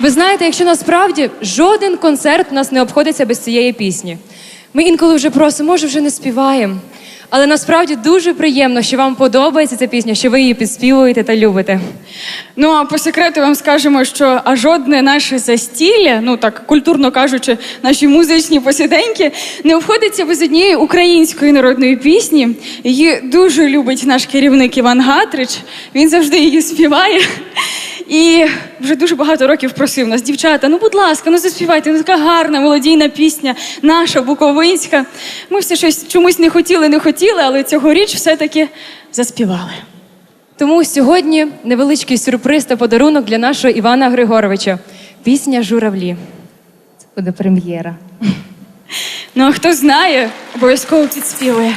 Ви знаєте, якщо насправді жоден концерт у нас не обходиться без цієї пісні. Ми інколи вже просимо, може, вже не співаємо. Але насправді дуже приємно, що вам подобається ця пісня, що ви її підспівуєте та любите. Ну а по секрету вам скажемо, що а жодне наше застілля, ну так культурно кажучи, наші музичні посіденьки, не обходиться без однієї української народної пісні. Її дуже любить наш керівник Іван Гатрич. Він завжди її співає. І вже дуже багато років просив нас, дівчата, ну будь ласка, ну заспівайте, ну така гарна мелодійна пісня, наша буковинська. Ми все щось чомусь не хотіли, не хотіли, але цьогоріч все-таки заспівали. Тому сьогодні невеличкий сюрприз та подарунок для нашого Івана Григоровича. Пісня Журавлі. Це буде прем'єра. Ну а хто знає, обов'язково підспівує.